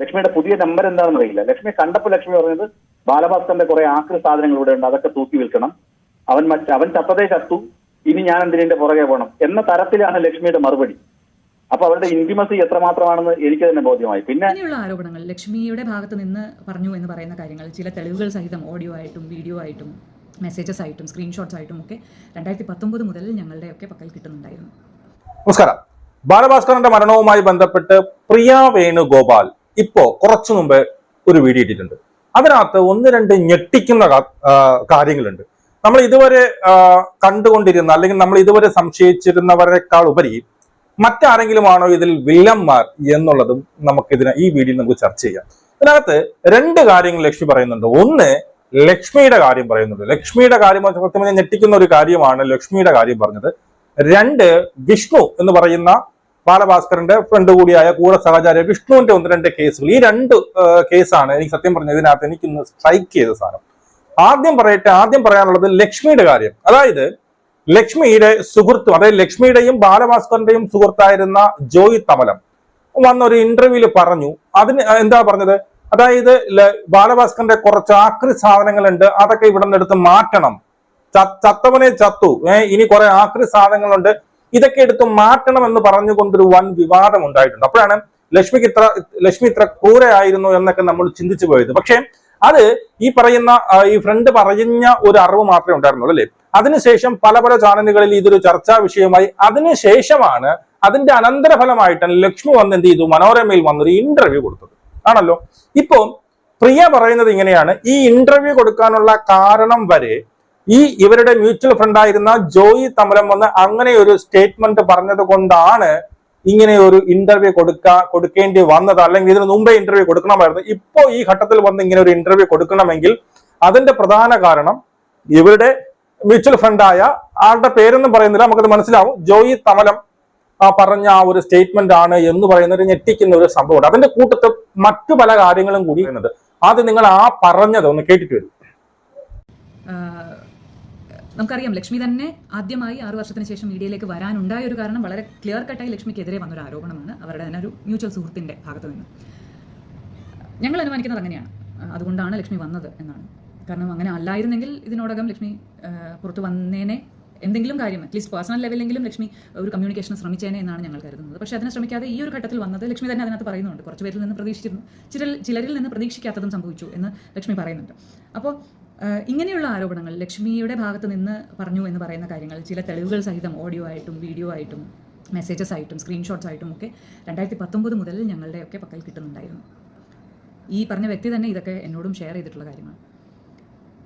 ലക്ഷ്മിയുടെ പുതിയ നമ്പർ എന്താണെന്ന് അറിയില്ല. ലക്ഷ്മി കണ്ടപ്പോൾ ലക്ഷ്മി പറഞ്ഞത് ബാലഭാസ്കറിന്റെ കുറെ ആക്രി സാധനങ്ങൾ ഇവിടെ ഉണ്ട് അതൊക്കെ തൂക്കി വിൽക്കണം. അവൻ മറ്റ് അവൻ ചത്തതേ ചത്തു. ഇനി ഞാൻ എന്തിനെ പുറകെ പോകണം എന്ന തരത്തിലാണ് ലക്ഷ്മിയുടെ മറുപടി. അപ്പൊ അവരുടെ ഇന്റിമസി എത്രമാത്രമാണെന്ന് എനിക്ക് തന്നെ ബോധ്യമായി. പിന്നെ ഇങ്ങനെയുള്ള ആരോപണങ്ങൾ ലക്ഷ്മിയുടെ ഭാഗത്ത് നിന്ന് പറഞ്ഞു എന്ന് പറയുന്ന കാര്യങ്ങൾ ചില തെളിവുകൾ സഹിതം ഓഡിയോ ആയിട്ടും വീഡിയോ ആയിട്ടും മെസ്സേജസ് ആയിട്ടും സ്ക്രീൻഷോട്ട്സ് ആയിട്ടും ഒക്കെ രണ്ടായിരത്തി പത്തൊമ്പത് മുതൽ ഞങ്ങളുടെ ഒക്കെ പക്കൽ കിട്ടുന്നുണ്ടായിരുന്നു. നമസ്കാരം. ബാലഭാസ്കറിന്റെ മരണവുമായി ബന്ധപ്പെട്ട് പ്രിയ വേണുഗോപാൽ ഇപ്പോ കുറച്ചു മുമ്പ് ഒരു വീഡിയോ ഇട്ടിട്ടുണ്ട്. അതിനകത്ത് ഒന്ന് രണ്ട് ഞെട്ടിക്കുന്ന കാര്യങ്ങളുണ്ട്. നമ്മൾ ഇതുവരെ കണ്ടുകൊണ്ടിരുന്ന അല്ലെങ്കിൽ നമ്മൾ ഇതുവരെ സംശയിച്ചിരുന്നവരെക്കാൾ ഉപരി മറ്റാരെങ്കിലും ആണോ ഇതിൽ വില്ലന്മാർ എന്നുള്ളതും നമുക്കിതിനെ ഈ വീഡിയോയിൽ നമുക്ക് ചർച്ച ചെയ്യാം. ഇതിനകത്ത് രണ്ട് കാര്യങ്ങൾ ലക്ഷ്മി പറയുന്നുണ്ട്. ഒന്ന് ലക്ഷ്മിയുടെ കാര്യം പറയുന്നുണ്ട്. ലക്ഷ്മിയുടെ കാര്യം സത്യം ഞെട്ടിക്കുന്ന ഒരു കാര്യമാണ് ലക്ഷ്മിയുടെ കാര്യം പറഞ്ഞത്. രണ്ട് വിഷ്ണു എന്ന് പറയുന്ന ബാലഭാസ്കറിന്റെ ഫ്രണ്ട് കൂടിയായ കൂടെ സഹചാര്യ വിഷ്ണുവിന്റെ ഒന്ന് രണ്ട് കേസുകൾ ഈ രണ്ട് കേസാണ് എനിക്ക് സത്യം പറഞ്ഞ ഇതിനകത്ത് എനിക്കൊന്ന് സ്ട്രൈക്ക് ചെയ്ത സാധനം. ആദ്യം പറയട്ടെ ആദ്യം പറയാനുള്ളത് ലക്ഷ്മിയുടെ കാര്യം. അതായത് ലക്ഷ്മിയുടെ സുഹൃത്തും അതായത് ലക്ഷ്മിയുടെയും ബാലഭാസ്കറിന്റെയും സുഹൃത്തായിരുന്ന ജോയി തമലം വന്ന ഒരു ഇന്റർവ്യൂവിൽ പറഞ്ഞു. അതിന് എന്താ പറഞ്ഞത്? അതായത് ബാലഭാസ്കറിന്റെ കുറച്ച് ആക്രി സാധനങ്ങളുണ്ട് അതൊക്കെ ഇവിടെ നിന്ന് എടുത്ത് മാറ്റണം. ചത്തവനെ ചത്തു. ഇനി കുറെ ആക്രി സാധനങ്ങളുണ്ട്. ഇതൊക്കെ എടുത്ത് മാറ്റണം എന്ന് പറഞ്ഞുകൊണ്ടൊരു വൻ വിവാദം ഉണ്ടായിട്ടുണ്ട്. അപ്പോഴാണ് ലക്ഷ്മിക്ക് ഇത്ര ലക്ഷ്മി ഇത്ര ക്രൂരയായിരുന്നു എന്നൊക്കെ നമ്മൾ ചിന്തിച്ചു പോയത്. പക്ഷേ അത് ഈ പറയുന്ന ഈ ഫ്രണ്ട് പറഞ്ഞ ഒരു അറിവ് മാത്രമേ ഉണ്ടായിരുന്നുള്ളൂ അല്ലേ? അതിനുശേഷം പല പല ചാനലുകളിൽ ഇതൊരു ചർച്ചാ വിഷയമായി. അതിനുശേഷമാണ് അതിന്റെ അനന്തരഫലമായിട്ടാണ് ലക്ഷ്മി വന്ന് എന്ത് ചെയ്തു? മനോരമയിൽ വന്നൊരു ഇന്റർവ്യൂ കൊടുത്തത്. ആണല്ലോ? ഇപ്പോ പ്രിയ പറയുന്നത് ഇങ്ങനെയാണ്. ഈ ഇന്റർവ്യൂ കൊടുക്കാനുള്ള കാരണം വരെ ഈ ഇവരുടെ മ്യൂച്വൽ ഫ്രണ്ട് ആയിരുന്ന ജോയി തമലം വന്ന് അങ്ങനെ ഒരു സ്റ്റേറ്റ്മെന്റ് പറഞ്ഞത് കൊണ്ടാണ് ഇങ്ങനെ ഒരു ഇന്റർവ്യൂ കൊടുക്ക കൊടുക്കേണ്ടി വന്നത്. അല്ലെങ്കിൽ ഇതിന് മുമ്പേ ഇന്റർവ്യൂ കൊടുക്കണമായിരുന്നു. ഇപ്പോ ഈ ഘട്ടത്തിൽ വന്ന് ഇങ്ങനെ ഒരു ഇന്റർവ്യൂ കൊടുക്കണമെങ്കിൽ അതിന്റെ പ്രധാന കാരണം ഇവരുടെ മ്യൂച്വൽ ഫണ്ടായ ആളുടെ പേരൊന്നും പറയുന്നില്ല. നമുക്കത് മനസ്സിലാവും. ജോയി തമലം പറഞ്ഞ ആ ഒരു സ്റ്റേറ്റ്മെന്റ് ആണ് എന്ന് പറയുന്ന ഒരു ഞെട്ടിക്കുന്ന ഒരു സംഭവമുണ്ട്. അതിന്റെ കൂട്ടത്തിൽ മറ്റു പല കാര്യങ്ങളും കൂടി വരുന്നത് ആദ്യം നിങ്ങൾ ആ പറഞ്ഞത് ഒന്ന് കേട്ടിട്ട് വരും. നമുക്കറിയാം ലക്ഷ്മി തന്നെ ആദ്യമായി ആറു വർഷത്തിന് ശേഷം മീഡിയയിലേക്ക് വരാനുണ്ടായ ഒരു കാരണം വളരെ ക്ലിയർ കട്ടായി ലക്ഷ്മിക്കെതിരെ വന്നൊരു ആരോപണമാണ്. അവരുടെ തന്നെ ഒരു മ്യൂച്വൽ സുഹൃത്തിന്റെ ഭാഗത്ത് നിന്ന്. ഞങ്ങൾ അനുമാനിക്കുന്നത് അങ്ങനെയാണ്. അതുകൊണ്ടാണ് ലക്ഷ്മി വന്നത് എന്നാണ്. കാരണം അങ്ങനെ അല്ലായിരുന്നെങ്കിൽ ഇതിനോടകം ലക്ഷ്മി പുറത്തു വന്നേനെ എന്തെങ്കിലും കാര്യം അറ്റ്ലീസ്റ്റ് പേഴ്സണൽ ലെവലെങ്കിലും ലക്ഷ്മി ഒരു കമ്മ്യൂണിക്കേഷൻ ശ്രമിച്ചേനെ എന്നാണ് ഞങ്ങൾ കരുതുന്നത്. പക്ഷേ അതിനെ ശ്രമിക്കാതെ ഈ ഒരു ഘട്ടത്തിൽ വന്നത് ലക്ഷ്മി തന്നെ അതിനകത്ത് പറയുന്നുണ്ട്. കുറച്ച് പേരിൽ നിന്ന് പ്രതീക്ഷിച്ചിരുന്നു. ചില ചിലരിൽ നിന്ന് പ്രതീക്ഷിക്കാത്തതും സംഭവിച്ചു എന്ന് ലക്ഷ്മി പറയുന്നുണ്ട്. അപ്പോൾ ഇങ്ങനെയുള്ള ആരോപണങ്ങൾ ലക്ഷ്മിയുടെ ഭാഗത്ത് നിന്ന് പറഞ്ഞു എന്ന് പറയുന്ന കാര്യങ്ങൾ ചില തെളിവുകൾ സഹിതം ഓഡിയോ ആയിട്ടും വീഡിയോ ആയിട്ടും മെസ്സേജസ് ആയിട്ടും സ്ക്രീൻഷോട്ട്സ് ആയിട്ടും ഒക്കെ രണ്ടായിരത്തി പത്തൊമ്പത് മുതൽ ഞങ്ങളുടെയൊക്കെ പക്കൽ കിട്ടുന്നുണ്ടായിരുന്നു. ഈ പറഞ്ഞ വ്യക്തി തന്നെ ഇതൊക്കെ എന്നോടും ഷെയർ ചെയ്തിട്ടുള്ള കാര്യമാണ്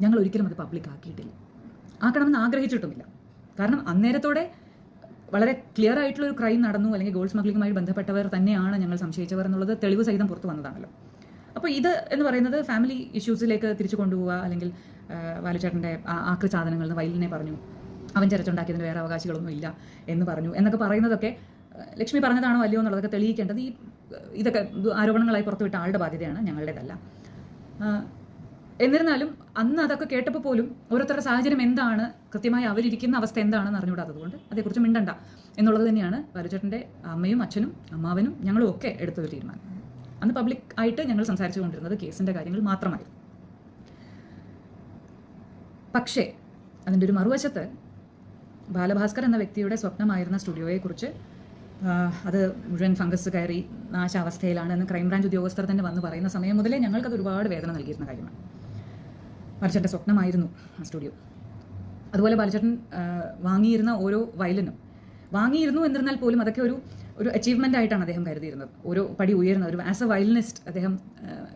ഞങ്ങൾ ഒരിക്കലും അത് പബ്ലിക് ആക്കിയിട്ടില്ല. ആക്കണമെന്ന് ആഗ്രഹിച്ചിട്ടുമില്ല. കാരണം അന്നേരത്തോടെ വളരെ ക്ലിയർ ആയിട്ടുള്ള ഒരു ക്രൈം നടന്നു അല്ലെങ്കിൽ ഗോൾഡ് സ്മഗ്ലിങ്ങുമായി ബന്ധപ്പെട്ടവർ തന്നെയാണ് ഞങ്ങൾ സംശയിച്ചവർ എന്നുള്ളത് തെളിവ് സഹിതം പുറത്തു വന്നതാണല്ലോ. അപ്പോൾ ഇത് എന്ന് പറയുന്നത് ഫാമിലി ഇഷ്യൂസിലേക്ക് തിരിച്ചു കൊണ്ടുപോവുക അല്ലെങ്കിൽ വാലുചേട്ടന്റെ ആക്രി സാധനങ്ങൾ എന്ന് വയലിനെ പറഞ്ഞു. അവൻ ചിരച്ചുണ്ടാക്കിയതിന് വേറെ അവകാശികളൊന്നും ഇല്ല എന്ന് പറഞ്ഞു. എന്നൊക്കെ പറയുന്നതൊക്കെ ലക്ഷ്മി പറഞ്ഞതാണോ അല്ലയോ എന്നുള്ളതൊക്കെ തെളിയിക്കേണ്ടത് ഈ ഇതൊക്കെ ഇത് ആരോപണങ്ങളായി പുറത്തുവിട്ട ആളുടെ ബാധ്യതയാണ് ഞങ്ങളുടേതല്ല. എന്നിരുന്നാലും അന്ന് അതൊക്കെ കേട്ടപ്പോൾ പോലും ഓരോരുത്തരുടെ സാഹചര്യം എന്താണ് കൃത്യമായി അവരിയ്ക്കുന്ന അവസ്ഥ എന്താണെന്ന് അറിഞ്ഞുകൂടാത്തത് അതുകൊണ്ട് അതേക്കുറിച്ച് മിണ്ടണ്ട. എന്നുള്ളത് തന്നെയാണ് ബാലുചേട്ടന്റെ അമ്മയും അച്ഛനും അമ്മാവനും ഞങ്ങളും ഒക്കെ എടുത്തൊരു തീരുമാനം. അന്ന് പബ്ലിക് ആയിട്ട് ഞങ്ങൾ സംസാരിച്ചു കൊണ്ടിരുന്നത് കേസിന്റെ കാര്യങ്ങൾ മാത്രമായിരുന്നു. പക്ഷേ അതിന്റെ ഒരു മറുവശത്ത് ബാലഭാസ്കർ എന്ന വ്യക്തിയുടെ സ്വപ്നമായിരുന്ന സ്റ്റുഡിയോയെക്കുറിച്ച് അത് മുഴുവൻ ഫംഗസ് കയറി നാശാവസ്ഥയിലാണ് എന്ന് ക്രൈംബ്രാഞ്ച് ഉദ്യോഗസ്ഥർ തന്നെ വന്ന് പറയുന്ന സമയം മുതലേ ഞങ്ങൾക്കത് ഒരുപാട് വേദന നൽകിയിരുന്ന കാര്യമാണ്. ബാലചേട്ടന്റെ സ്വപ്നമായിരുന്നു ആ സ്റ്റുഡിയോ. അതുപോലെ ബാലചേട്ടൻ വാങ്ങിയിരുന്ന ഓരോ വയലിനും വാങ്ങിയിരുന്നു എന്നിരുന്നാൽ പോലും അതൊക്കെ ഒരു ഒരു അച്ചീവ്മെന്റ് ആയിട്ടാണ് അദ്ദേഹം കരുതിയിരുന്നത്. ഒരു പടി ഉയർന്ന ഒരു ആസ് എ വയലിനിസ്റ്റ് അദ്ദേഹം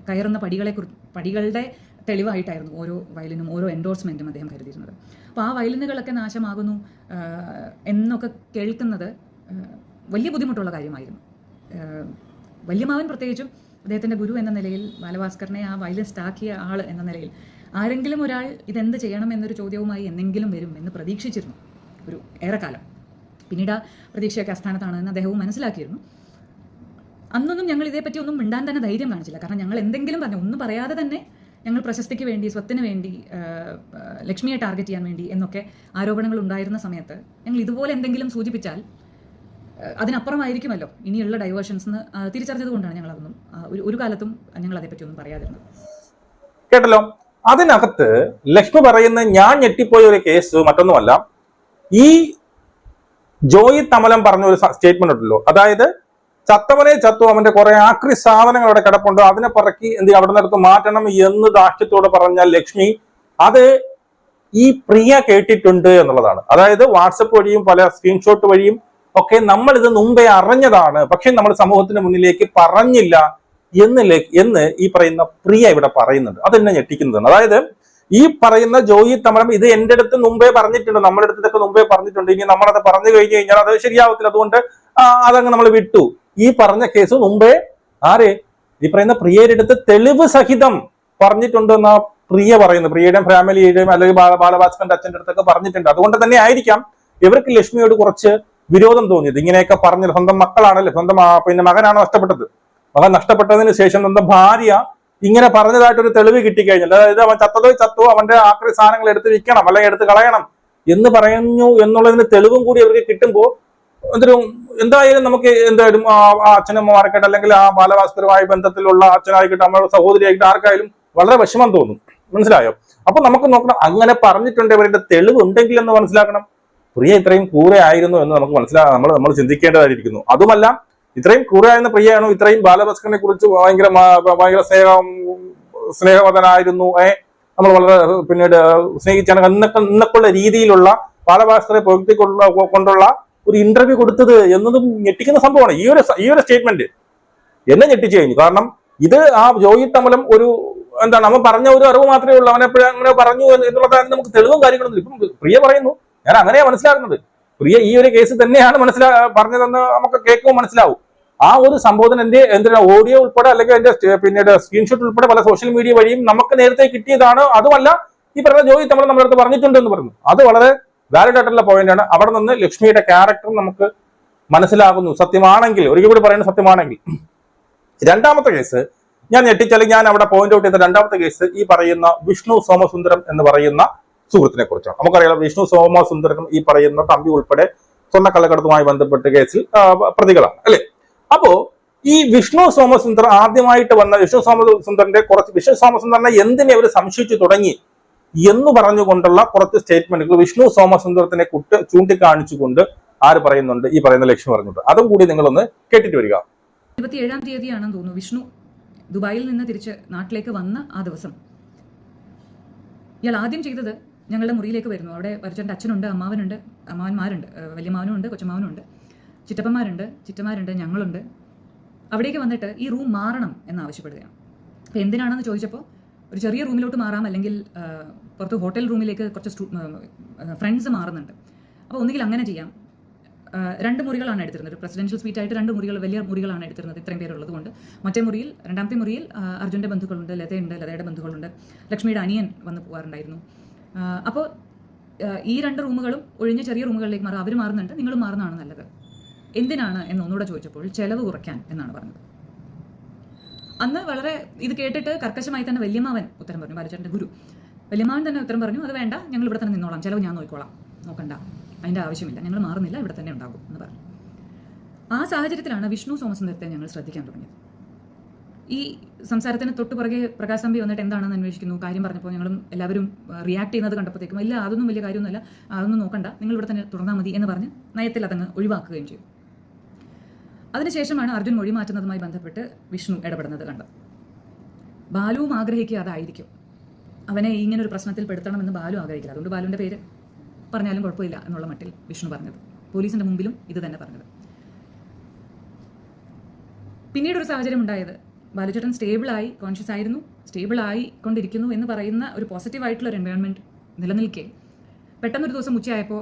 കയറുന്ന പടികളെ പടികളുടെ തെളിവായിട്ടായിരുന്നു ഓരോ വയലിനും ഓരോ എൻഡോഴ്സ്മെന്റും അദ്ദേഹം കരുതിയിരുന്നത്. അപ്പോൾ ആ വയലിനുകളൊക്കെ നാശമാകുന്നു എന്നൊക്കെ കേൾക്കുന്നത് വലിയ ബുദ്ധിമുട്ടുള്ള കാര്യമായിരുന്നു. വല്യമാവൻ പ്രത്യേകിച്ചും അദ്ദേഹത്തിന്റെ ഗുരു എന്ന നിലയിൽ ബാലഭാസ്കറിനെ ആ വയലിനിസ്റ്റ് ആക്കിയ ആൾ എന്ന നിലയിൽ ആരെങ്കിലും ഒരാൾ ഇതെന്ത് ചെയ്യണം എന്നൊരു ചോദ്യവുമായി എന്തെങ്കിലും വരും എന്ന് പ്രതീക്ഷിച്ചിരുന്നു ഒരു ഏറെക്കാലം. പിന്നീട് പ്രതീക്ഷയൊക്കെ അസ്ഥാനത്താണ് എന്ന് അദ്ദേഹവും മനസ്സിലാക്കിയിരുന്നു. അന്നൊന്നും ഞങ്ങൾ ഇതേപ്പറ്റി ഒന്നും മിണ്ടാൻ തന്നെ ധൈര്യം കാണിച്ചില്ല. കാരണം ഞങ്ങൾ എന്തെങ്കിലും പറഞ്ഞു ഒന്നും പറയാതെ തന്നെ ഞങ്ങൾ പ്രശസ്തിക്ക് വേണ്ടി സ്വത്തിന് വേണ്ടി ലക്ഷ്മിയെ ടാർഗറ്റ് ചെയ്യാൻ വേണ്ടി എന്നൊക്കെ ആരോപണങ്ങൾ ഉണ്ടായിരുന്ന സമയത്ത് ഞങ്ങൾ ഇതുപോലെ എന്തെങ്കിലും സൂചിപ്പിച്ചാൽ അതിനപ്പുറമായിരിക്കുമല്ലോ ഇനിയുള്ള ഡൈവേർഷൻസ് എന്ന് തിരിച്ചറിഞ്ഞത് കൊണ്ടാണ് ഞങ്ങൾ അതൊന്നും ഒരു ഒരു കാലത്തും ഞങ്ങൾ അതേപ്പറ്റി ഒന്നും പറയാതിരുന്നത്. കേട്ടല്ലോ? അതിനകത്ത് ലക്ഷ്മി പറയുന്ന ഞാൻ ഞെട്ടിപ്പോയ ഒരു കേസ് മറ്റൊന്നുമല്ല. ഈ ജോയി തമലം പറഞ്ഞ ഒരു സ്റ്റേറ്റ്മെന്റ് ഉണ്ടല്ലോ. അതായത് ചത്തവനെ ചത്തു അവന്റെ കുറെ ആക്രി സാധനങ്ങൾ അവിടെ കിടപ്പുണ്ട് അതിനെ പറക്കി എന്ത് അവിടെ നിന്നെടുത്ത് മാറ്റണം എന്ന് ദാഷ്ട്യത്തോടെ പറഞ്ഞ ലക്ഷ്മി അത് ഈ പ്രിയ കേട്ടിട്ടുണ്ട് എന്നുള്ളതാണ്. അതായത് വാട്സപ്പ് വഴിയും പല സ്ക്രീൻഷോട്ട് വഴിയും ഒക്കെ നമ്മൾ ഇത് മുമ്പേ അറിഞ്ഞതാണ്. പക്ഷെ നമ്മൾ സമൂഹത്തിന് മുന്നിലേക്ക് പറഞ്ഞില്ല എന്ന് എന്ന് ഈ പറയുന്ന പ്രിയ ഇവിടെ പറയുന്നുണ്ട്. അതെന്നെ ഞെട്ടിക്കുന്നതാണ്. അതായത് ഈ പറയുന്ന ജോയി തമരം ഇത് എന്റെ അടുത്ത് മുമ്പേ പറഞ്ഞിട്ടുണ്ട്. നമ്മുടെ അടുത്ത് ഇതൊക്കെ മുമ്പേ പറഞ്ഞിട്ടുണ്ട്. ഇനി നമ്മളത് പറഞ്ഞു കഴിഞ്ഞു കഴിഞ്ഞാൽ അത് ശരിയാവത്തില്ല. അതുകൊണ്ട് അതങ്ങ് നമ്മൾ വിട്ടു. ഈ പറഞ്ഞ കേസ് മുമ്പേ ആരെ? ഈ പറയുന്ന പ്രിയയുടെ അടുത്ത് തെളിവ് സഹിതം പറഞ്ഞിട്ടുണ്ട് എന്നാ പ്രിയ പറയുന്നു. പ്രിയയുടെയും ഫാമിലിയുടെയും അല്ലെങ്കിൽ ബാല ബാലഭാസ്കറിന്റെ അച്ഛന്റെ അടുത്തൊക്കെ പറഞ്ഞിട്ടുണ്ട്. അതുകൊണ്ട് തന്നെ ആയിരിക്കാം ഇവർക്ക് ലക്ഷ്മിയോട് കുറച്ച് വിരോധം തോന്നിയത്. ഇങ്ങനെയൊക്കെ പറഞ്ഞ് സ്വന്തം മക്കളാണല്ലോ? സ്വന്തം പിന്നെ മകനാണ് നഷ്ടപ്പെട്ടത്? മകൻ നഷ്ടപ്പെട്ടതിന് ശേഷം സ്വന്തം ഭാര്യ ഇങ്ങനെ പറഞ്ഞതായിട്ട് ഒരു തെളിവ് കിട്ടിക്കഴിഞ്ഞാൽ അതായത് അവൻ ചത്തതോ ചത്തോ അവന്റെ ആക്രി സാധനങ്ങൾ എടുത്ത് വിൽക്കണം അല്ലെങ്കിൽ എടുത്ത് കളയണം എന്ന് പറയുന്നു എന്നുള്ളതിന് തെളിവും കൂടി അവർക്ക് കിട്ടുമ്പോൾ എന്തൊരു എന്തായാലും നമുക്ക് എന്തായാലും ആ അച്ഛനമ്മമാർക്കായിട്ട് അല്ലെങ്കിൽ ആ ബാലഭാസ്കരുമായി ബന്ധത്തിലുള്ള അച്ഛനായിക്കട്ടെ അമ്മയുടെ സഹോദരിയായിട്ട് ആർക്കായാലും വളരെ വിഷമം തോന്നും. മനസ്സിലായോ? അപ്പൊ നമുക്ക് നോക്കണം അങ്ങനെ പറഞ്ഞിട്ടുണ്ട് ഇവരുടെ തെളിവ് ഉണ്ടെങ്കിൽ എന്ന് മനസ്സിലാക്കണം. പ്രിയ ഇത്രയും കൂടെ ആയിരുന്നു എന്ന് നമുക്ക് മനസ്സിലാ നമ്മൾ നമ്മൾ ചിന്തിക്കേണ്ടതായിരിക്കുന്നു. അതുമല്ല ഇത്രയും കൂടെ പ്രിയാണ് ഇത്രയും ബാലഭാസ്കറിനെ കുറിച്ച് ഭയങ്കര ഭയങ്കര സ്നേഹം സ്നേഹവതനായിരുന്നു ഏ? നമ്മൾ വളരെ പിന്നീട് സ്നേഹിച്ചാണ്. എന്നൊക്കെ എന്നൊക്കെയുള്ള രീതിയിലുള്ള ബാലഭാസ്കറെ പ്രവൃത്തി കൊണ്ടുള്ള ഒരു ഇന്റർവ്യൂ കൊടുത്തത് എന്നതും ഞെട്ടിക്കുന്ന സംഭവമാണ്. ഈ ഒരു ഈ ഒരു സ്റ്റേറ്റ്മെന്റ് എന്നെ ഞെട്ടിച്ചു കഴിഞ്ഞു. കാരണം ഇത് ആ ജോയി തമലം ഒരു എന്താണ് അവൻ പറഞ്ഞ ഒരു അറിവ് മാത്രമേ ഉള്ളൂ. അവനെപ്പോഴും അങ്ങനെ പറഞ്ഞു എന്ന് എന്നുള്ളതാണ് നമുക്ക് തെളിവും കാര്യങ്ങളൊന്നും. ഇപ്പം പ്രിയ പറയുന്നു ഞാൻ അങ്ങനെയാണ് മനസ്സിലാക്കുന്നത്. പ്രിയ ഈ ഒരു കേസ് തന്നെയാണ് മനസ്സിലാ പറഞ്ഞതെന്ന് നമുക്ക് കേൾക്കുമ്പോൾ മനസ്സിലാവും. ആ ഒരു സംബോധനന്റെ എന്തിനാ ഓഡിയോ ഉൾപ്പെടെ അല്ലെങ്കിൽ അതിന്റെ പിന്നീട് സ്ക്രീൻഷോട്ട് ഉൾപ്പെടെ പല സോഷ്യൽ മീഡിയ വഴിയും നമുക്ക് നേരത്തെ കിട്ടിയതാണ്. അതുമല്ല ഈ പറഞ്ഞ ജോയി നമ്മൾ നമ്മുടെ അടുത്ത് പറഞ്ഞിട്ടുണ്ട് എന്ന് പറഞ്ഞു. അത് വളരെ വാലിഡ് ആയിട്ടുള്ള പോയിന്റ് ആണ്. അവിടെ നിന്ന് ലക്ഷ്മിയുടെ ക്യാരക്ടർ നമുക്ക് മനസ്സിലാകുന്നു. സത്യമാണെങ്കിൽ ഒരിക്കൽ കൂടി പറയുന്നത് സത്യമാണെങ്കിൽ. രണ്ടാമത്തെ കേസ് ഞാൻ ഞെട്ടിച്ചാൽ ഞാൻ അവിടെ പോയിന്റ് ഔട്ട് ചെയ്ത രണ്ടാമത്തെ കേസ് ഈ പറയുന്ന വിഷ്ണു സോമസുന്ദരം എന്ന് പറയുന്ന സുഹൃത്തിനെ കുറിച്ചാണ്. നമുക്കറിയാം വിഷ്ണു സോമസുന്ദരനും ഈ പറയുന്ന തമ്പി ഉൾപ്പെടെ സ്വർണക്കള്ളക്കടത്തുമായി ബന്ധപ്പെട്ട കേസിൽ പ്രതികളാണ് അല്ലെ? അപ്പോ ഈ വിഷ്ണു സോമസുന്ദർ ആദ്യമായിട്ട് വന്ന വിഷ്ണു സോമസുന്ദറിന്റെ കുറച്ച് വിഷ്ണു സോമസുന്ദറിനെ എന്തിനെ അവർ സംശയിച്ചു തുടങ്ങി എന്ന് പറഞ്ഞുകൊണ്ടുള്ള കുറച്ച് സ്റ്റേറ്റ്മെന്റുകൾ വിഷ്ണു സോമസുന്ദരത്തിനെ കുട്ട് ചൂണ്ടിക്കാണിച്ചുകൊണ്ട് ആര് പറയുന്നുണ്ട്? ഈ പറയുന്ന ലക്ഷ്യം പറഞ്ഞിട്ട് അതും കൂടി നിങ്ങളൊന്ന് കേട്ടിട്ട് വരിക. ഇരുപത്തിയേഴാം തീയതിയാണെന്ന് തോന്നുന്നു വിഷ്ണു ദുബായിൽ നിന്ന് തിരിച്ച് നാട്ടിലേക്ക് വന്ന ആ ദിവസം. ഇയാൾ ആദ്യം ചെയ്തത് ഞങ്ങളുടെ മുറിയിലേക്ക് വരുന്നു. അവിടെ വരച്ചന്റെ അച്ഛനുണ്ട് അമ്മാവനുണ്ട് അമ്മാവന്മാരുണ്ട് വലിയമാവനും ഉണ്ട് കൊച്ചമാവനും ഉണ്ട് ചിറ്റപ്പന്മാരുണ്ട് ചിറ്റമാരുണ്ട് ഞങ്ങളുണ്ട്. അവിടേക്ക് വന്നിട്ട് ഈ റൂം മാറണം എന്നാവശ്യപ്പെടുകയാണ്. അപ്പോൾ എന്തിനാണെന്ന് ചോദിച്ചപ്പോൾ ഒരു ചെറിയ റൂമിലോട്ട് മാറാം അല്ലെങ്കിൽ പുറത്ത് ഹോട്ടൽ റൂമിലേക്ക് കുറച്ച് ഫ്രണ്ട്സ് മാറുന്നുണ്ട്. അപ്പോൾ ഒന്നുകിൽ അങ്ങനെ ചെയ്യാം. രണ്ട് മുറികളാണ് എടുത്തിരുന്നത്. പ്രസിഡൻഷ്യൽ സ്വീറ്റ് ആയിട്ട് രണ്ട് മുറികൾ വലിയ മുറികളാണ് എടുത്തിരുന്നത് ഇത്രയും പേരുള്ളത് കൊണ്ട് മറ്റേ മുറിയിൽ രണ്ടാമത്തെ മുറിയിൽ അർജുന്റെ ബന്ധുക്കളുണ്ട് ലതയുണ്ട് ലതയുടെ ബന്ധുക്കളുണ്ട്. ലക്ഷ്മിയുടെ അനിയൻ വന്ന് പോകാറുണ്ടായിരുന്നു. അപ്പോൾ ഈ രണ്ട് റൂമുകളും ഒഴിഞ്ഞ ചെറിയ റൂമുകളിലേക്ക് മാറുക അവർ മാറുന്നുണ്ട് നിങ്ങൾ മാറുന്നതാണ് നല്ലത്. എന്തിനാണ് എന്ന് ഒന്നുകൂടെ ചോദിച്ചപ്പോൾ ചെലവ് കുറയ്ക്കാൻ എന്നാണ് പറഞ്ഞത്. അന്ന് വളരെ ഇത് കേട്ടിട്ട് കർക്കശമായി തന്നെ വല്യമാവൻ ഉത്തരം പറഞ്ഞു ബാലചേട്ടന്റെ ഗുരു. വല്യമാവൻ തന്നെ ഉത്തരം പറഞ്ഞു അത് വേണ്ട ഞങ്ങൾ ഇവിടെ തന്നെ നിന്നോളാം ചിലവ് ഞാൻ നോക്കിക്കോളാം. നോക്കണ്ട അതിന്റെ ആവശ്യമില്ല ഞങ്ങൾ മാറുന്നില്ല ഇവിടെ തന്നെ ഉണ്ടാകും എന്ന് പറഞ്ഞു. ആ സാഹചര്യത്തിലാണ് വിഷ്ണു സോമസുന്ദരത്തെ ഞങ്ങൾ ശ്രദ്ധിക്കാൻ തുടങ്ങിയത്. ഈ സംസാരത്തിന് തൊട്ട് പുറകെ പ്രകാശ് തമ്പി വന്നിട്ട് എന്താണെന്ന് അന്വേഷിക്കുന്നു? കാര്യം പറഞ്ഞപ്പോൾ ഞങ്ങളും എല്ലാവരും റിയാക്ട് ചെയ്യുന്നത് കണ്ടപ്പോഴത്തേക്കും ഇല്ല അതൊന്നും വലിയ കാര്യമൊന്നുമല്ല. അതൊന്നും നോക്കണ്ട. നിങ്ങൾ ഇവിടെ തന്നെ തുടർന്നാൽ മതി എന്ന് പറഞ്ഞ് നയത്തിൽ അതങ്ങ് ഒഴിവാക്കുകയും ചെയ്തു. അതിനുശേഷമാണ് അർജുൻ മൊഴി മാറ്റുന്നതുമായി ബന്ധപ്പെട്ട് വിഷ്ണു ഇടപെടുന്നത് കണ്ടത്. ബാലുവും ആഗ്രഹിക്കുക അതായിരിക്കും അവനെ ഇങ്ങനെ ഒരു പ്രശ്നത്തിൽ പെടുത്തണമെന്ന് ബാലു ആഗ്രഹിക്കില്ല. അതുകൊണ്ട് ബാലുവിന്റെ പേര് പറഞ്ഞാലും കുഴപ്പമില്ല എന്നുള്ള മട്ടിൽ വിഷ്ണു പറഞ്ഞത്. പോലീസിന്റെ മുമ്പിലും ഇത് തന്നെ പറഞ്ഞത്. പിന്നീട് ഒരു സാഹചര്യം ഉണ്ടായത് ബാലുചേട്ടൻ സ്റ്റേബിളായി കോൺഷ്യസ് ആയിരുന്നു സ്റ്റേബിളായി കൊണ്ടിരിക്കുന്നു എന്ന് പറയുന്ന ഒരു പോസിറ്റീവ് ആയിട്ടുള്ള ഒരു എൻവയോൺമെന്റ് നിലനിൽക്കെ. പെട്ടെന്നൊരു ദിവസം ഉച്ചയായപ്പോൾ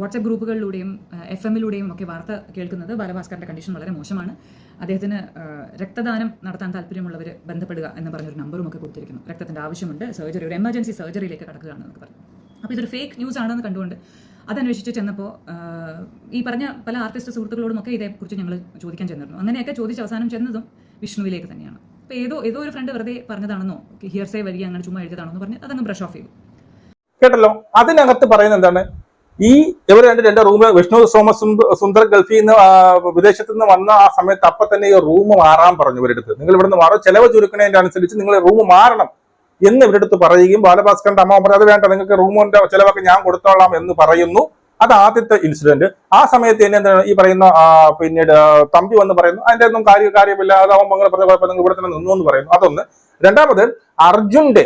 വാട്സപ്പ് ഗ്രൂപ്പുകളിലൂടെയും എഫ് എമ്മിലൂടെയും ഒക്കെ വാർത്ത കേൾക്കുന്നത് ബാലഭാസ്കറിന്റെ കണ്ടീഷൻ വളരെ മോശമാണ്. അദ്ദേഹത്തിന് രക്തദാനം നടത്താൻ താല്പര്യമുള്ളവർ ബന്ധപ്പെടുക എന്ന് പറഞ്ഞൊരു നമ്പറും ഒക്കെ കൊടുത്തിരിക്കുന്നു. രക്തത്തിന്റെ ആവശ്യമുണ്ട് സർജറി ഒരു എമർജൻസി സർജറിയിലേക്ക് കടക്കുകയാണ് എന്നൊക്കെ പറഞ്ഞു. അപ്പോൾ ഇതൊരു ഫേക്ക് ന്യൂസ് ആണെന്ന് കണ്ടുകൊണ്ട് അതന്വേഷിച്ച് ചെന്നപ്പോൾ ഈ പറഞ്ഞ പല ആർട്ടിസ്റ്റ് സുഹൃത്തുക്കളോടും ഒക്കെ ഇതേക്കുറിച്ച് ഞങ്ങൾ ചോദിക്കാൻ ചെന്നിരുന്നു. അങ്ങനെയൊക്കെ ചോദിച്ച് അവസാനം ചെന്നതും വിഷ്ണുവിലേക്ക് തന്നെയാണ്. അപ്പോൾ ഏതോ ഏതോ ഒരു ഫ്രണ്ട് വെറുതെ പറഞ്ഞതാണെന്നോ? ഹിയർസേ വഴി അങ്ങനെ ചുമ്മാ എഴുതിയതാണെന്ന്? പറഞ്ഞ് അതങ്ങ് ബ്രഷ് ഓഫ് ചെയ്തു. കേട്ടല്ലോ? അതിനകത്ത് പറയുന്നത് എന്താണ്? ഈ ഇവർ രണ്ട് രണ്ട് റൂം വിഷ്ണു സോമ സുന്ദ- സുന്ദർ ഗൾഫിൽ നിന്ന് വിദേശത്ത് നിന്ന് വന്ന ആ സമയത്ത് അപ്പൊ തന്നെ ഈ റൂം മാറാൻ പറഞ്ഞു ഇവരെടുത്ത്. നിങ്ങൾ ഇവിടുന്ന് മാറും? ചെലവ് ചുരുക്കുന്നതിന്റെ അനുസരിച്ച് നിങ്ങൾ റൂം മാറണം എന്ന് ഇവരെടുത്ത് പറയുകയും ബാലഭാസ്കറിന്റെ അമ്മ പറഞ്ഞത് വേണ്ട നിങ്ങൾക്ക് റൂമിന്റെ ചെലവൊക്കെ ഞാൻ കൊടുത്തോളാം എന്ന് പറയുന്നു. അത് ആദ്യത്തെ ഇൻസിഡന്റ് ആ സമയത്ത് തന്നെ എന്താണ് ഈ പറയുന്ന പിന്നീട് തമ്പി വന്ന് പറയുന്നു അതിന്റെ ഒന്നും കാര്യ കാര്യമില്ല അത് അവൻ മംഗള പറഞ്ഞ കുഴപ്പം ഇവിടെ തന്നെ നിന്നു എന്ന് പറയുന്നു. അതൊന്ന്. രണ്ടാമത് അർജുന്റെ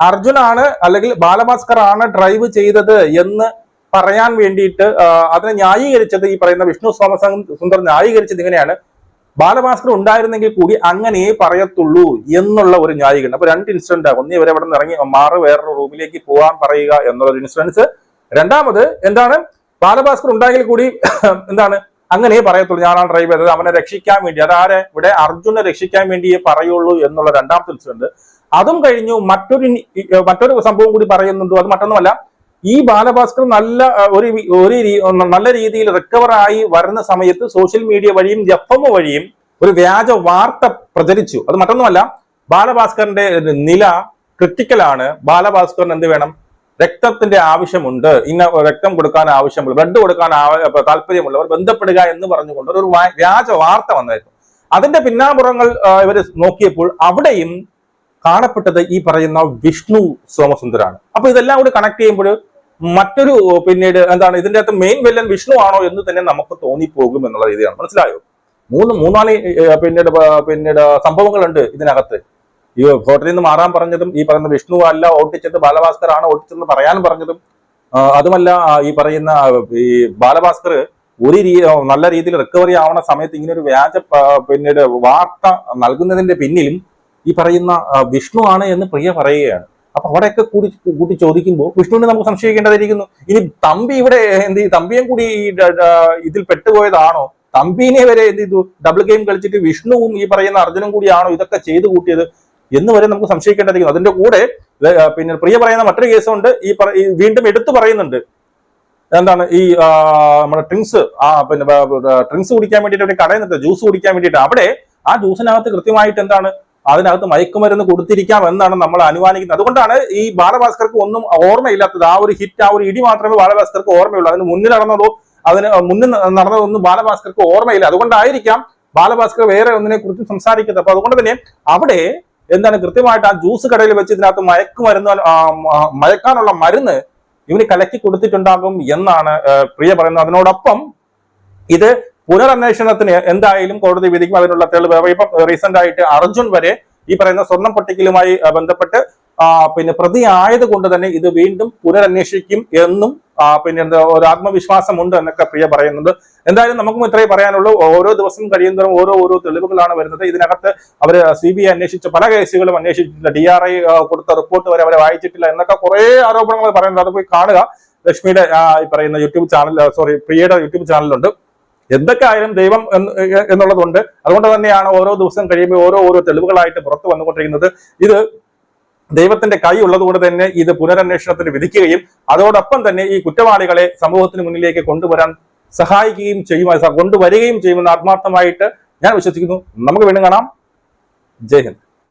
അർജുനാണ് അല്ലെങ്കിൽ ബാലഭാസ്കർ ആണ് ഡ്രൈവ് ചെയ്തത് എന്ന് പറയാൻ വേണ്ടിയിട്ട് അതിനെ ന്യായീകരിച്ചത് ഈ പറയുന്ന വിഷ്ണു സോമസംഗം സുന്ദർ ന്യായീകരിച്ചത് ഇങ്ങനെയാണ്. ബാലഭാസ്കർ ഉണ്ടായിരുന്നെങ്കിൽ കൂടി അങ്ങനെ പറയത്തുള്ളൂ എന്നുള്ള ഒരു ന്യായീകരണം. അപ്പൊ രണ്ട് ഇൻസിഡന്റ് ഒന്ന് ഇവരെ ഇവിടെ നിന്ന് ഇറങ്ങി മാറ് വേറൊരു റൂമിലേക്ക് പോകാൻ പറയുക എന്നുള്ള ഒരു ഇൻസിഡൻസ് രണ്ടാമത് എന്താണ്? ബാലഭാസ്കർ ഉണ്ടായെങ്കിൽ കൂടി എന്താണ്? അങ്ങനെ പറയത്തുള്ളൂ. ഞാനാണ് ഡ്രൈവ് ചെയ്തത്. അവനെ രക്ഷിക്കാൻ വേണ്ടി. അതാരെ? ഇവിടെ അർജുനെ രക്ഷിക്കാൻ വേണ്ടിയേ പറയുള്ളൂ എന്നുള്ള രണ്ടാമത്തെ ഇൻസിഡന്റ് അതും കഴിഞ്ഞു. മറ്റൊരു മറ്റൊരു സംഭവം കൂടി പറയുന്നുണ്ട്. അത് മറ്റൊന്നുമല്ല. ഈ ബാലഭാസ്കർ നല്ല ഒരു ഒരു നല്ല രീതിയിൽ റിക്കവർ ആയി വരുന്ന സമയത്ത് സോഷ്യൽ മീഡിയ വഴിയും എഫ് എം വഴിയും ഒരു വ്യാജ വാർത്ത പ്രചരിച്ചു. അത് മറ്റൊന്നുമല്ല. ബാലഭാസ്കറിന്റെ നില ക്രിട്ടിക്കലാണ് ബാലഭാസ്കറിന് എന്ത് വേണം? രക്തത്തിന്റെ ആവശ്യമുണ്ട്. ഇന്ന രക്തം കൊടുക്കാൻ ആവശ്യമുള്ള ബ്ലഡ് കൊടുക്കാൻ താല്പര്യമുള്ളവർ ബന്ധപ്പെടുക എന്ന് പറഞ്ഞുകൊണ്ട് ഒരു വ്യാജ വാർത്ത വന്നായിരുന്നു അതിന്റെ പിന്നാമ്പുറങ്ങൾ ഇവർ നോക്കിയപ്പോൾ അവിടെയും കാണപ്പെട്ടത് ഈ പറയുന്ന വിഷ്ണു സോമസുന്ദരാണ്. അപ്പൊ ഇതെല്ലാം കൂടി കണക്ട് ചെയ്യുമ്പോൾ മറ്റൊരു പിന്നീട് എന്താണ് ഇതിന്റെ അകത്ത് മെയിൻ വില്ലൻ വിഷ്ണു ആണോ എന്ന് തന്നെ നമുക്ക് തോന്നിപ്പോകും എന്നുള്ള രീതിയാണ്. മനസ്സിലായോ? മൂന്ന് മൂന്നാൽ പിന്നീട് പിന്നീട് സംഭവങ്ങളുണ്ട് ഇതിനകത്ത്. ഈ ഹോട്ടലിൽ നിന്ന് മാറാൻ പറഞ്ഞതും ഈ പറയുന്ന വിഷ്ണു അല്ല ഓട്ടിച്ചത് ബാലഭാസ്കർ ആണ് ഓട്ടിച്ചതെന്ന് പറയാൻ പറഞ്ഞതും അതുമല്ല ഈ പറയുന്ന ഈ ബാലഭാസ്കർ ഒരു രീ നല്ല രീതിയിൽ റിക്കവറി ആവണ സമയത്ത് ഇങ്ങനെ ഒരു വ്യാജ പിന്നീട് വാർത്ത നൽകുന്നതിന്റെ പിന്നിലും ഈ പറയുന്ന വിഷ്ണു ആണ് എന്ന് പ്രിയ പറയുകയാണ്. അപ്പൊ അവിടെയൊക്കെ കൂടി കൂട്ടി ചോദിക്കുമ്പോൾ വിഷ്ണുവിനെ നമുക്ക് സംശയിക്കേണ്ടതായിരിക്കുന്നു. ഇനി തമ്പി ഇവിടെ എന്ത്? തമ്പിയും കൂടി ഇതിൽ പെട്ടുപോയതാണോ? തമ്പീനെ വരെ എന്ത് ചെയ്തു? ഡബിൾ ഗെയിം കളിച്ചിട്ട് വിഷ്ണുവും ഈ പറയുന്ന അർജുനും കൂടിയാണോ ഇതൊക്കെ ചെയ്തു കൂട്ടിയത്? എന്ന് വരെ നമുക്ക് സംശയിക്കേണ്ടതായിരിക്കും അതിന്റെ കൂടെ പിന്നെ പ്രിയ പറയുന്ന മറ്റൊരു കേസുണ്ട്. ഈ വീണ്ടും എടുത്തു പറയുന്നുണ്ട്. എന്താണ് ഈ നമ്മുടെ ഡ്രിങ്ക്സ് ആ പിന്നെ ഡ്രിങ്ക്സ് കുടിക്കാൻ വേണ്ടിയിട്ട് അവിടെ കടയിൽ ജ്യൂസ് കുടിക്കാൻ വേണ്ടിയിട്ട്. അവിടെ ആ ജ്യൂസിനകത്ത് കൃത്യമായിട്ട് എന്താണ് അതിനകത്ത് മയക്കുമരുന്ന് കൊടുത്തിരിക്കാം എന്നാണ് നമ്മൾ അനുമാനിക്കുന്നത്. അതുകൊണ്ടാണ് ഈ ബാലഭാസ്കർക്ക് ഒന്നും ഓർമ്മയില്ലാത്തത്. ആ ഒരു ഹിറ്റ് ആ ഒരു ഇടി മാത്രമേ ബാലഭാസ്കർക്ക് ഓർമ്മയുള്ളൂ. അതിന് മുന്നിൽ നടന്നതോ അതിന് മുന്നിൽ നടന്നതൊന്നും ബാലഭാസ്കർക്ക് ഓർമ്മയില്ല. അതുകൊണ്ടായിരിക്കാം ബാലഭാസ്കർ വേറെ ഒന്നിനെ കുറിച്ച് സംസാരിക്കുന്നത്. അപ്പൊ അതുകൊണ്ട് തന്നെ അവിടെ എന്താണ് കൃത്യമായിട്ട് ആ ജ്യൂസ് കടയിൽ വെച്ച് ഇതിനകത്ത് മയക്കുമരുന്ന് മരുന്ന് മയക്കാനുള്ള മരുന്ന് ഇവന് കലക്കി കൊടുത്തിട്ടുണ്ടാകും എന്നാണ് പ്രിയ പറയുന്നത്. അതിനോടൊപ്പം ഇത് പുനരന്വേഷണത്തിന് എന്തായാലും കോടതി വിധിക്കും. അതിനുള്ള തെളിവ് ഇപ്പം റീസെന്റ് ആയിട്ട് അർജുൻ വരെ ഈ പറയുന്ന സ്വർണം പൊട്ടിക്കലുമായി ബന്ധപ്പെട്ട് പിന്നെ പ്രതി ആയതുകൊണ്ട് തന്നെ ഇത് വീണ്ടും പുനരന്വേഷിക്കും എന്നും പിന്നെ എന്താ ഒരു ആത്മവിശ്വാസമുണ്ട് എന്നൊക്കെ പ്രിയ പറയുന്നുണ്ട്. എന്തായാലും നമുക്കും ഇത്രേ പറയാനുള്ളൂ. ഓരോ ദിവസം കഴിയുന്നതും ഓരോ ഓരോ തെളിവുകളാണ് വരുന്നത്. ഇതിനകത്ത് അവർ സി ബി ഐ അന്വേഷിച്ച പല കേസുകളും അന്വേഷിച്ചിട്ടില്ല. ഡി ആർ ഐ കൊടുത്ത റിപ്പോർട്ട് വരെ അവരെ വായിച്ചിട്ടില്ല എന്നൊക്കെ കുറേ ആരോപണങ്ങൾ പറയുന്നത് അത് പോയി കാണുക. ലക്ഷ്മിയുടെ ഈ പറയുന്ന യൂട്യൂബ് ചാനൽ സോറി പ്രിയയുടെ യൂട്യൂബ് ചാനലുണ്ട്. എന്തൊക്കെ ആയാലും ദൈവം എന്ന് എന്നുള്ളതുണ്ട്. അതുകൊണ്ട് തന്നെയാണ് ഓരോ ദിവസം കഴിയുമ്പോൾ ഓരോ ഓരോ തെളിവുകളായിട്ട് പുറത്തു വന്നുകൊണ്ടിരിക്കുന്നത്. ഇത് ദൈവത്തിന്റെ കൈ ഉള്ളതുകൊണ്ട് തന്നെ ഇത് പുനരന്വേഷണത്തിന് വിധിക്കുകയും അതോടൊപ്പം തന്നെ ഈ കുറ്റവാളികളെ സമൂഹത്തിന് മുന്നിലേക്ക് കൊണ്ടുവരാൻ സഹായിക്കുകയും ചെയ്യും കൊണ്ടുവരികയും ചെയ്യുമെന്ന് ആത്മാർത്ഥമായിട്ട് ഞാൻ വിശ്വസിക്കുന്നു. നമുക്ക് വീണ്ടും കാണാം. ജയ് ഹിന്ദ്.